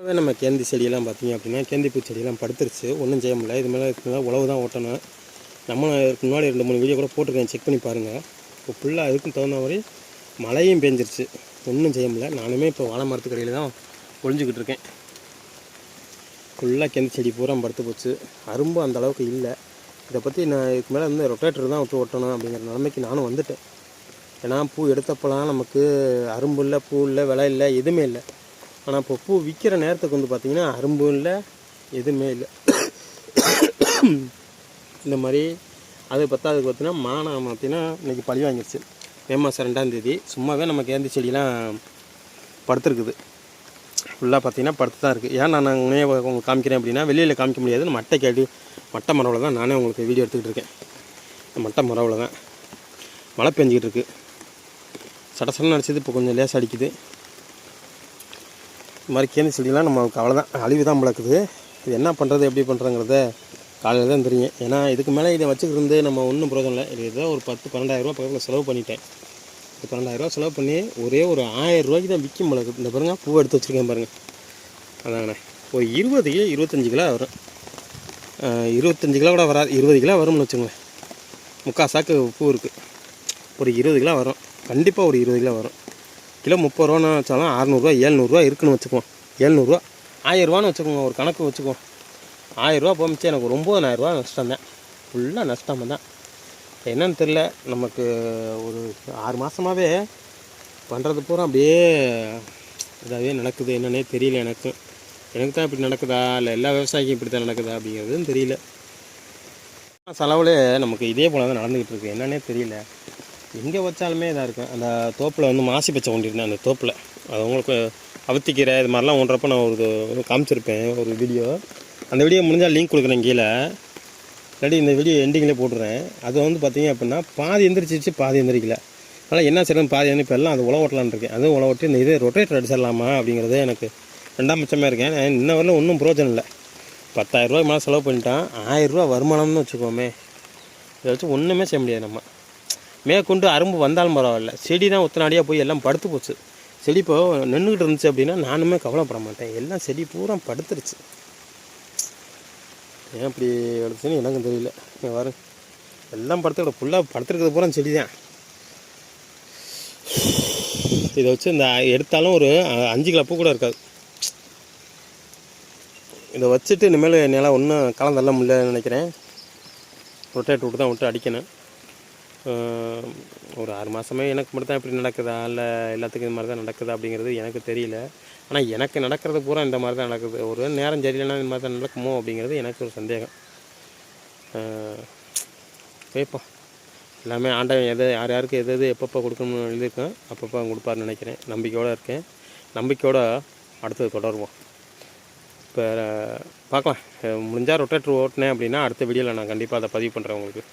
இப்போவே நம்ம கேந்தி செடியெல்லாம் பார்த்தீங்க அப்படின்னா கேந்தி பூ செடியெல்லாம் படுத்துருச்சு. ஒன்றும் செய்ய முடியல. இது மேலே இருக்கிறதா உழவு தான் ஓட்டணும். நம்ம இதுக்கு முன்னாடி ரெண்டு மூணு வீடியோ கூட போட்டிருக்கேன். செக் பண்ணி பாருங்கள் இப்போ ஃபுல்லாக அதுக்கும் தகுந்த மாதிரி மழையும் பெஞ்சிருச்சு. ஒன்றும் செய்ய முடியல. நானுமே இப்போ வாழை மரத்து கடையில் தான் ஒழிஞ்சிக்கிட்டு இருக்கேன். ஃபுல்லாக கேந்தி செடி பூரா படுத்து போச்சு. அரும்பு அந்த அளவுக்கு இல்லை. இதை பற்றி நான் இதுக்கு மேலே வந்து ரொட்டேட்டர் தான் விட்டு ஓட்டணும் அப்படிங்கிற நிலைமைக்கு நானும் வந்துட்டேன். ஏன்னா பூ எடுத்தப்பெல்லாம் நமக்கு அரும்பு இல்லை பூ இல்லை விலை இல்லை எதுவுமே இல்லை. ஆனால் இப்போ பூ விற்கிற நேரத்துக்கு வந்து பார்த்திங்கன்னா அரும்பும் இல்லை எதுவுமே இல்லை. இந்த மாதிரி அது பத்தாவதுக்கு பார்த்தீங்கன்னா மானம் பார்த்தீங்கன்னா இன்றைக்கி பழி வாங்கிடுச்சு மே மாதம் ரெண்டாந்தேதி சும்மாவே நம்ம கேந்தி செடியெலாம் படுத்துருக்குது. ஃபுல்லாக பார்த்தீங்கன்னா படுத்து தான் இருக்குது ஏன் நான் உடனே உங்களுக்கு காமிக்கிறேன் அப்படின்னா வெளியில் காமிக்க முடியாது. நம்ம மட்டை கேடி மட்டை மரவில் தான் நானே உங்களுக்கு வீடியோ எடுத்துக்கிட்டு இருக்கேன். இந்த மட்டை மரவில் தான் மழை பெஞ்சிக்கிட்டு இருக்குது சட சடன்னு அடிச்சது இப்போ கொஞ்சம் லேசாக அடிக்குது. இது மாதிரி கேந்தி நம்மளுக்கு நமக்கு அவ்வளோதான் அழிவு தான் பிளக்குது இது என்ன பண்ணுறது எப்படி பண்ணுறங்கிறத காலையில் தான் தெரியும். ஏன்னா இதுக்கு மேலே இதை வச்சுக்கிருந்து நம்ம ஒன்றும் பிரயோஜனம் இல்லை. இது ஏதோ ஒரு பத்து பன்னெண்டாயிரரூவா பக்கத்தில் செலவு பண்ணிட்டேன். இந்த பன்னெண்டாயிரரூவா செலவு பண்ணி ஒரே ஒரு ஆயிரம் ரூபாய்க்கு தான் விற்கும் மிளகு இந்த பாருங்க பூ எடுத்து வச்சுருக்கேன் பாருங்கள் அதாங்கண்ணே. ஒரு இருபது கிலோ இருபத்தஞ்சி கிலோ வரும். இருபத்தஞ்சி கிலோ கூட வராது. இருபது கிலோ வரும்னு வச்சுக்கோங்களேன். முக்கால் சாக்கு பூ இருக்குது ஒரு இருபது கிலோ வரும். கண்டிப்பாக ஒரு இருபது கிலோ வரும். கிலோ முப்பது ரூபான்னு வச்சாலும் அறநூறுவா ஏழ்நூறுவா இருக்குன்னு வச்சுக்குவோம். ஏழ்நூறுவா ஆயிரரூவான்னு வச்சுக்கோங்க ஒரு கணக்கு வச்சுக்குவோம். ஆயிரரூவா போமிச்சு எனக்கு ஒரு ஒம்பதனாயிரரூவா நஷ்டம் தான் ஃபுல்லாக நஷ்டம் தான் என்னன்னு தெரில நமக்கு ஒரு ஆறு மாதமாகவே பண்ணுறது பூரா அப்படியே இதாகவே நடக்குது. என்னன்னே தெரியல எனக்கு. எனக்கு தான் இப்படி நடக்குதா? இல்லை எல்லா விவசாயிக்கும் இப்படி தான் நடக்குதா அப்படிங்கிறதும் தெரியல. செலவுலேயே நமக்கு இதே போல தான் நடந்துக்கிட்டு இருக்கு. என்னன்னே தெரியல. எங்கே வச்சாலுமே இதாக இருக்கும். அந்த தோப்பில் வந்து மாசி பச்சை கொண்டிருந்தேன் அந்த தோப்பில். அது உங்களுக்கு அவத்திக்கீரை இது மாதிரிலாம் ஒன்றப்ப நான் ஒரு காமிச்சிருப்பேன் ஒரு வீடியோ. அந்த வீடியோ முடிஞ்சால் லிங்க் கொடுக்குறேன் கீழே. இல்லாட்டி இந்த வீடியோ எண்டிங்லேயே போட்டுறேன். அது வந்து பார்த்திங்க அப்படின்னா பாதி எந்திரிச்சிச்சு பாதி எந்திரிக்கல. அதனால் என்ன செய்யணும் பாதி வந்து எல்லாம் அது உழவு இருக்கேன் அதுவும் உழவு இந்த இது ரொட்டேட்டர் அடிச்சிடலாமா அப்படிங்கிறது எனக்கு ரெண்டாம் பட்சமாக இருக்கேன். இன்ன வரல ஒன்றும் பிரோஜனம் இல்லை. பத்தாயிரரூவா மேலே செலவு பண்ணிட்டான். ஆயிரரூவா வருமானம்னு வச்சுக்கோமே. இதை வச்சு ஒன்றுமே செய்ய முடியாது நம்ம. மேற்கொண்டு அரும்பு வந்தாலும் பரவாயில்ல. செடி தான் ஒத்தனாடியாக போய் எல்லாம் படுத்து போச்சு. செடி இப்போ நின்றுக்கிட்டு இருந்துச்சு அப்படின்னா நானுமே கவலைப்பட மாட்டேன். எல்லாம் செடி பூரா படுத்துருச்சு. ஏன் அப்படி வளர்த்துன்னு எனக்கும் தெரியல. இங்க எல்லாம் படுத்துக்கிட ஃபுல்லாக படுத்துருக்கிறது பூரா செடி தான் இதை வச்சு இந்த எடுத்தாலும் ஒரு அஞ்சு கிலோ பூ கூட இருக்காது. இதை வச்சுட்டு இனிமேல் என்னால் ஒன்றும் களம் தள்ள முடியலன்னு நினைக்கிறேன். ரொட்டேட் விட்டு தான் விட்டு அடிக்கணும். ஒரு ஆறு மாதமே எனக்கு மட்டும் தான் இப்படி நடக்குதா? இல்லை எல்லாத்துக்கும் இது மாதிரி தான் நடக்குதா அப்படிங்கிறது எனக்கு தெரியல. ஆனால் எனக்கு நடக்கிறது பூரா இந்த மாதிரி தான் நடக்குது. ஒரு நேரம் சரியில்லைன்னா இந்த மாதிரி தான் நடக்குமோ அப்படிங்கிறது எனக்கு ஒரு சந்தேகம். கேட்போம் எல்லாமே ஆண்டவன் எதை யார் யாருக்கு எது எது எப்பப்போ கொடுக்கணும்னு எழுதியிருக்கேன் அப்பப்போ கொடுப்பாருன்னு நினைக்கிறேன். நம்பிக்கையோடு இருக்கேன். நம்பிக்கையோடு அடுத்தது தொடருவோம். இப்போ பார்க்கலாம். முடிஞ்சால் ரொட்டேட்டர் ஓட்டினேன் அப்படின்னா அடுத்த வீடியோவில் நான் கண்டிப்பாக அதை பதிவு பண்ணுறேன் உங்களுக்கு.